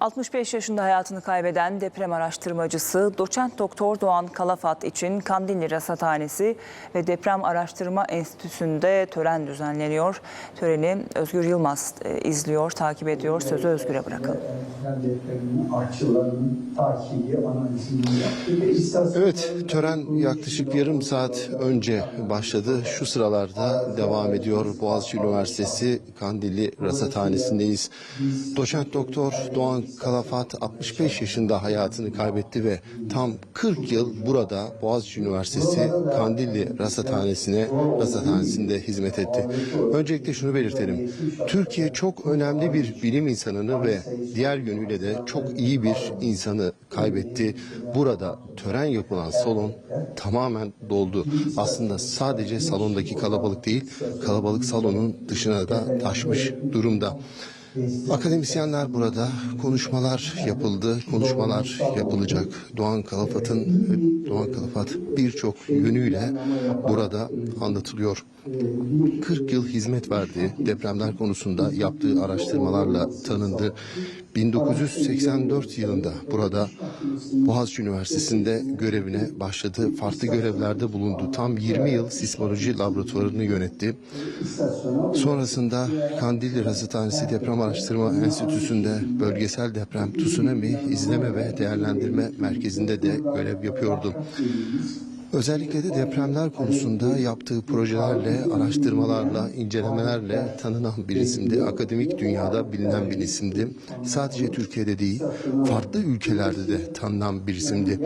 65 yaşında hayatını kaybeden deprem araştırmacısı doçent doktor Doğan Kalafat için Kandilli Rasathanesi ve Deprem Araştırma Enstitüsü'nde tören düzenleniyor. Töreni Özgür Yılmaz e, izliyor, takip ediyor. Sözü Özgür'e bırakalım. Evet, tören yaklaşık yarım saat önce başladı. Şu sıralarda devam ediyor. Boğaziçi Üniversitesi Kandilli Rasathanesi'ndeyiz. Doçent Doktor Doğan Kalafat 65 yaşında hayatını kaybetti ve tam 40 yıl burada Boğaziçi Üniversitesi Kandilli Rasathanesi'ne Rasathanesi'nde hizmet etti. Öncelikle şunu belirtelim. Türkiye çok önemli bir bilim insanını ve diğer yönüyle de çok iyi bir insanı kaybetti. Burada tören yapılan salon tamamen doldu. Aslında sadece salondaki kalabalık değil, kalabalık salonun dışına da taşmış durumda. Akademisyenler burada konuşmalar yapıldı, konuşmalar yapılacak. Doğan Kalafat'ın Doğan Kalafat birçok yönüyle burada anlatılıyor. 40 yıl hizmet verdi. Depremler konusunda yaptığı araştırmalarla tanındı. 1984 yılında burada Boğaziçi Üniversitesi'nde görevine başladı. Farklı görevlerde bulundu. Tam 20 yıl sismoloji laboratuvarını yönetti. Sonrasında Kandilli Rasathanesi Deprem Araştırma Enstitüsü'nde bölgesel deprem tsunami izleme ve değerlendirme merkezinde de görev yapıyordu. Özellikle de depremler konusunda yaptığı projelerle, araştırmalarla, incelemelerle tanınan bir isimdi. Akademik dünyada bilinen bir isimdi. Sadece Türkiye'de değil, farklı ülkelerde de tanınan bir isimdi.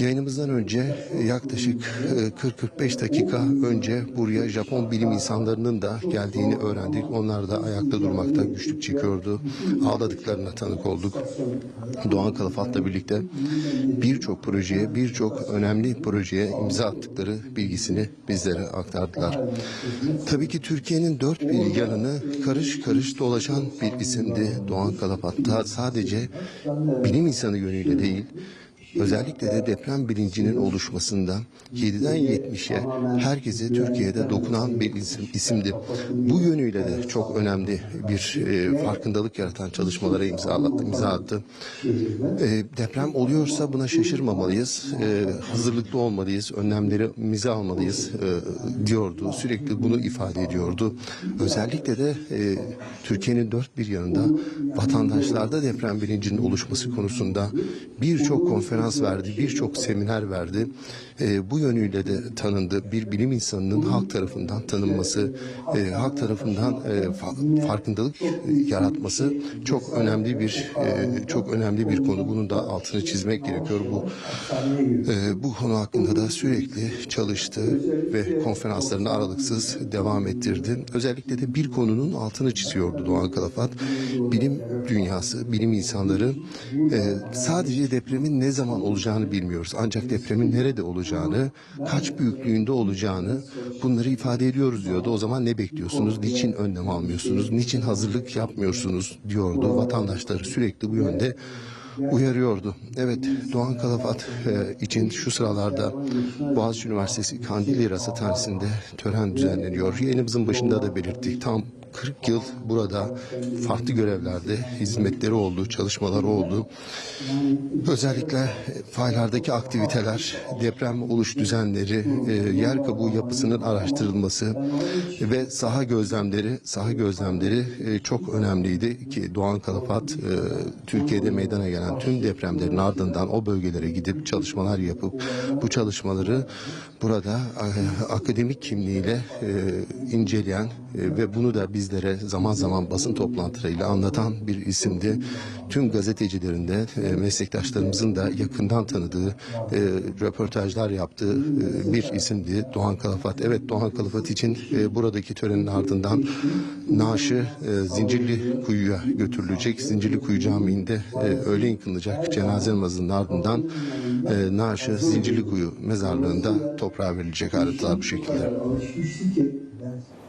Yayınımızdan önce yaklaşık e, 40-45 dakika önce buraya Japon bilim insanlarının da geldiğini öğrendik. Onlar da ayakta durmakta güçlük çekiyordu. Ağladıklarına tanık olduk. Doğan Kalafat'la birlikte birçok projeye, birçok önemli projeye imza attıkları bilgisini bizlere aktardılar. Tabii ki Türkiye'nin dört bir yanını karış karış dolaşan bir isimdi Doğan Kalafat. Ta- Sadece bilim insanı yönüyle değil, Özellikle de deprem bilincinin oluşmasında 7'den 70'e herkese Türkiye'de dokunan bir isim, isimdi. Bu yönüyle de çok önemli bir e, farkındalık yaratan çalışmalara imza, imza attı. E, deprem oluyorsa buna şaşırmamalıyız, e, hazırlıklı olmalıyız, önlemlerimizi almalıyız e, diyordu. Sürekli bunu ifade ediyordu. Özellikle de e, Türkiye'nin dört bir yanında vatandaşlarda deprem bilincinin oluşması konusunda birçok konferans verdi, birçok seminer verdi. E, bu yönüyle de tanındı. Bir bilim insanının halk tarafından tanınması, e, halk tarafından e, fa- farkındalık yaratması çok önemli bir e, çok önemli bir konu. Bunun da altını çizmek gerekiyor. Bu e, bu konu hakkında da sürekli çalıştı ve konferanslarını aralıksız devam ettirdi. Özellikle de bir konunun altını çiziyordu Doğan Kalafat. Bilim dünyası, bilim insanları e, sadece depremin ne zaman olacağını bilmiyoruz. Ancak depremin nerede olacağını, kaç büyüklüğünde olacağını bunları ifade ediyoruz diyordu. O zaman ne bekliyorsunuz? Niçin önlem almıyorsunuz? Niçin hazırlık yapmıyorsunuz diyordu. Vatandaşları sürekli bu yönde uyarıyordu. Evet Doğan Kalafat e, için şu sıralarda Boğaziçi Üniversitesi Kandilli Rasathanesi'nde tören düzenleniyor. Yayınımızın başında da belirttik. Tam 40 yıl burada farklı görevlerde hizmetleri oldu, çalışmaları oldu. Özellikle faylardaki aktiviteler, deprem oluş düzenleri, e, yer kabuğu yapısının araştırılması ve saha gözlemleri, saha gözlemleri e, çok önemliydi ki Doğan Kalafat e, Türkiye'de meydana gelen tüm depremlerin ardından o bölgelere gidip çalışmalar yapıp bu çalışmaları burada akademik kimliğiyle inceleyen ve bunu da bizlere zaman zaman basın toplantılarıyla anlatan bir isimdi. Tüm gazetecilerin de e, meslektaşlarımızın da yakından tanıdığı e, röportajlar yaptığı e, bir isimdi Doğan Kalafat. Evet Doğan Kalafat için e, buradaki törenin ardından naaşı e, Zincirli Kuyu'ya götürülecek. Zincirli Kuyu Camii'nde e, öğle kılınacak cenaze namazının ardından e, naaşı Zincirli Kuyu mezarlığında toprağa verilecek ayrıntılar bu şekilde.